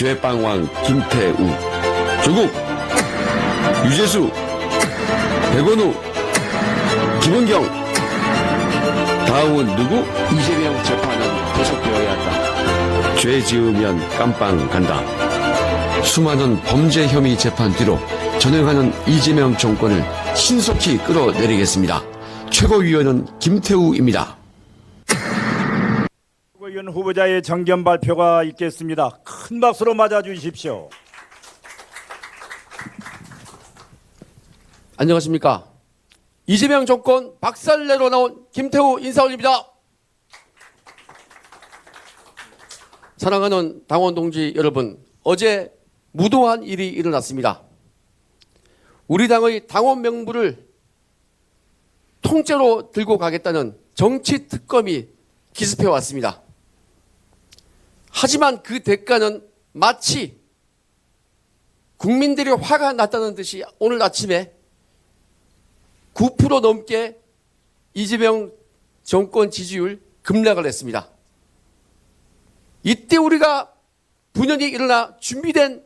죄빵왕 김태우 조국 유재수 백원우 김은경 다음은 누구? 이재명 재판은 계속되어야 한다. 죄 지으면 깜빵 간다. 수많은 범죄 혐의 재판 뒤로 전행하는 이재명 정권을 신속히 끌어내리겠습니다. 최고위원은 김태우입니다. 최고위원 후보자의 정견 발표가 있겠습니다. 큰 박수로 맞아주십시오. 안녕하십니까. 이재명 정권 박살내로 나온 김태우 인사 올립니다. 사랑하는 당원 동지 여러분, 어제 무도한 일이 일어났습니다. 우리 당의 당원 명부를 통째로 들고 가겠다는 정치 특검이 기습해 왔습니다. 하지만 그 대가는 마치 국민들이 화가 났다는 듯이 오늘 아침에 9% 넘게 이재명 정권 지지율 급락을 했습니다. 이때 우리가 분연히 일어나 준비된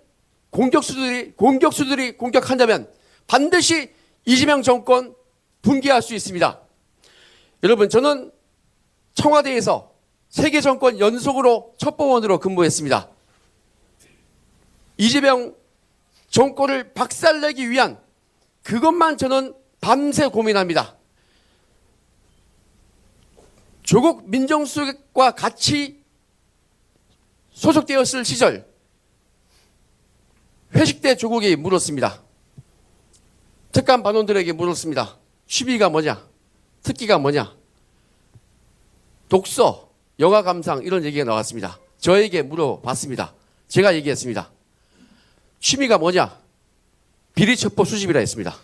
공격수들이 공격수들이 공격한다면 반드시 이재명 정권 붕괴할 수 있습니다. 여러분 저는 청와대에서 세계 정권 연속으로 첩보원으로 근무했습니다. 이재명 정권을 박살내기 위한 그것만 저는 밤새 고민합니다. 조국 민정수석과 같이 소속되었을 시절 회식 때 조국이 물었습니다. 특감 반원들에게 물었습니다. 취미가 뭐냐? 특기가 뭐냐? 독서, 영화 감상 이런 얘기가 나왔습니다. 저에게 물어봤습니다. 제가 얘기했습니다. 취미가 뭐냐? 비리첩보 수집이라 했습니다.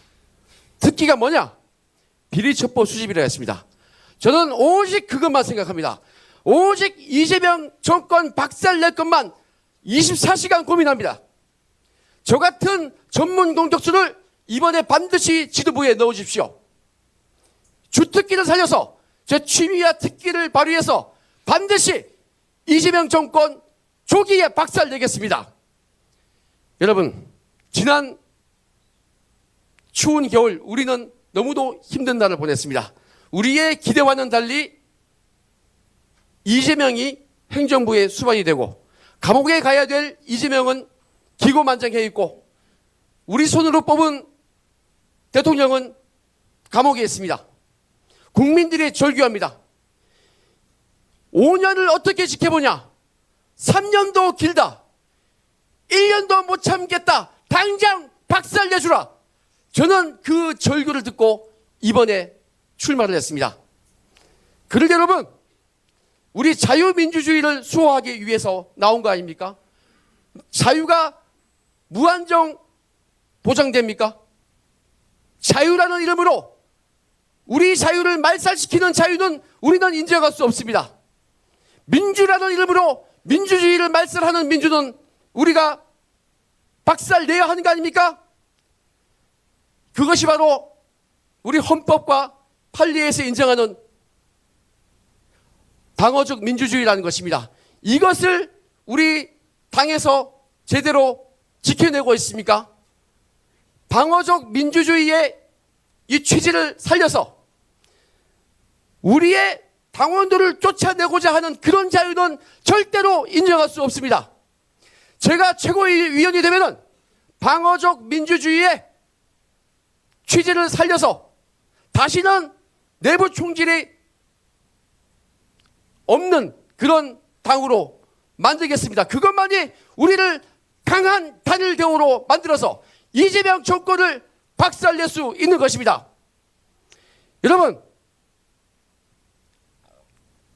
특기가 뭐냐? 비리첩보 수집이라 했습니다. 저는 오직 그것만 생각합니다. 오직 이재명 정권 박살낼 것만 24시간 고민합니다. 저 같은 전문 공격수를 이번에 반드시 지도부에 넣어주십시오. 주특기를 살려서 제 취미와 특기를 발휘해서 반드시 이재명 정권 조기에 박살내겠습니다. 여러분, 지난 추운 겨울 우리는 너무도 힘든 날을 보냈습니다. 우리의 기대와는 달리 이재명이 행정부의 수반이 되고 감옥에 가야 될 이재명은 기고만장해 있고 우리 손으로 뽑은 대통령은 감옥에 있습니다. 국민들이 절규합니다. 5년을 어떻게 지켜보냐? 3년도 길다. 1년도 못 참겠다. 당장 박살 내주라. 저는 그 절규를 듣고 이번에 출마를 했습니다. 그런데 여러분, 우리 자유민주주의를 수호하기 위해서 나온 거 아닙니까? 자유가 무한정 보장됩니까? 자유라는 이름으로 우리 자유를 말살시키는 자유는 우리는 인정할 수 없습니다. 민주라는 이름으로 민주주의를 말살하는 민주는 우리가 박살내야 하는 거 아닙니까? 그것이 바로 우리 헌법과 판리에서 인정하는 방어적 민주주의라는 것입니다. 이것을 우리 당에서 제대로 지켜내고 있습니까? 방어적 민주주의의 이 취지를 살려서 우리의 당원들을 쫓아내고자 하는 그런 자유는 절대로 인정할 수 없습니다. 제가 최고위원이 되면은 방어적 민주주의의 취지를 살려서 다시는 내부 총질이 없는 그런 당으로 만들겠습니다. 그것만이 우리를 강한 단일경으로 만들어서 이재명 정권을 박살낼 수 있는 것입니다. 여러분,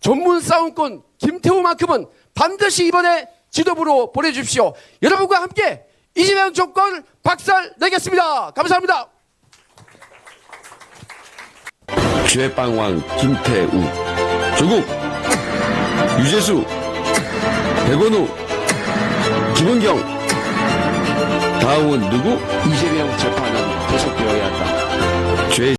전문 싸움꾼 김태우만큼은 반드시 이번에 지도부로 보내주십시오. 여러분과 함께 이재명 정권 박살 내겠습니다. 감사합니다. 죄빵왕 김태우 조국 유재수 백원우 김은경 다음은 누구? 이재명 재판은 계속되어야 한다.